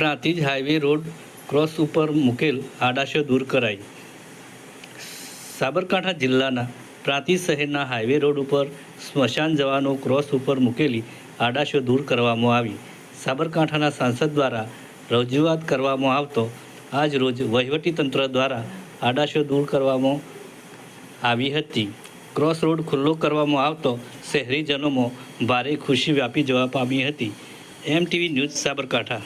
Prantij highway road cross ઉપર મૂકેલ આડાશો દૂર કરાઈ. સાબરકાંઠા જિલ્લાના પ્રાંતિજ શહેરના હાઈવે રોડ ઉપર સ્મશાન જવાનો ક્રોસ ઉપર મૂકેલી આડાશો દૂર કરવામાં આવી. સાબરકાંઠાના સાંસદ દ્વારા રજૂઆત કરવામાં આવતો આજ રોજ વહીવટીતંત્ર દ્વારા આડાશો દૂર કરવામાં આવી હતી. ક્રોસ રોડ ખુલ્લો કરવામાં આવતો શહેરીજનોમાં ભારે ખુશી વ્યાપી જવા પામી હતી. M TV news Sabarkantha.